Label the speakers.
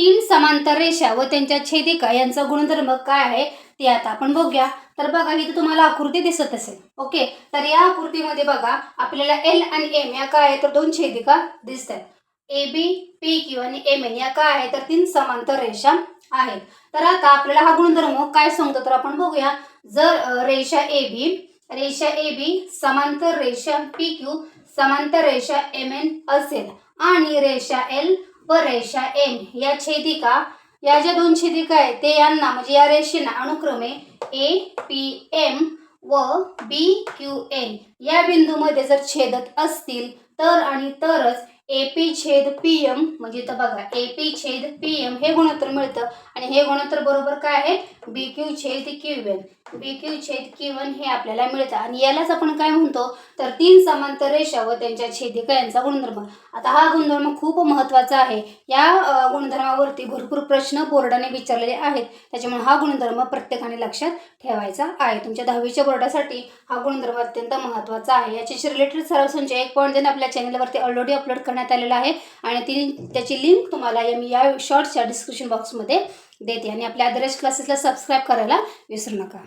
Speaker 1: तीन समांतर रेषा व त्यांच्या छेदिका यांचा गुणधर्म काय आहे ते आता आपण बघूया. तर बघा इथे तुम्हाला आकृती दिसत असेल. ओके? तर या आकृतीमध्ये बघा आपल्याला एल आणि एम या काय आहे तर दोन छेदिका दिसतात. ए बी पी क्यू आणि एम एन या काय आहे तर तीन समांतर रेषा आहेत. तर आता आपल्याला हा गुणधर्म काय सांगतो तर आपण बघूया. जर रेषा ए बी रेषा ए बी समांतर रेषा पी क्यू समांतर रेषा एम एन असेल आणि रेषा एल व रेषा एम या छेदिका या ज्या दोन छेदिका आहेत ते यांना म्हणजे या रेषेना अनुक्रमे ए पी एम व बी क्यू एन या बिंदूमध्ये जर छेदत असतील तर आणि तरच ए पी छेद पी एम म्हणजे इथं बघा ए पी छेद पी एम हे गुणोत्तर मिळतं. आणि हे गुणोत्तर बरोबर काय आहे? बी क्यू छेद क्यू एन बी क्यू छेद क्यू हे आपल्याला मिळतं. आणि यालाच आपण काय म्हणतो? तर तीन समांतर रेषा व त्यांच्या छेदिका यांचा गुणधर्म. आता हा गुणधर्म खूप महत्त्वाचा आहे. या गुणधर्मावरती भरपूर प्रश्न बोर्डाने विचारलेले आहेत. त्याच्यामुळे हा गुणधर्म प्रत्येकाने लक्षात ठेवायचा आहे. तुमच्या दहावीच्या बोर्डासाठी हा गुणधर्म अत्यंत महत्त्वाचा आहे. याच्याशी रिलेटेड सर्व संचय एक पॉईंट देणं आपल्या चॅनलवरती ऑलरेडी अपलोड करण्यात आलेला आहे. आणि ती त्याची लिंक तुम्हाला या मी या शॉर्ट्सच्या डिस्क्रिप्शन बॉक्समध्ये देते. आणि आपल्या अदरच क्लासेसला सबस्क्राईब करायला विसरू नका.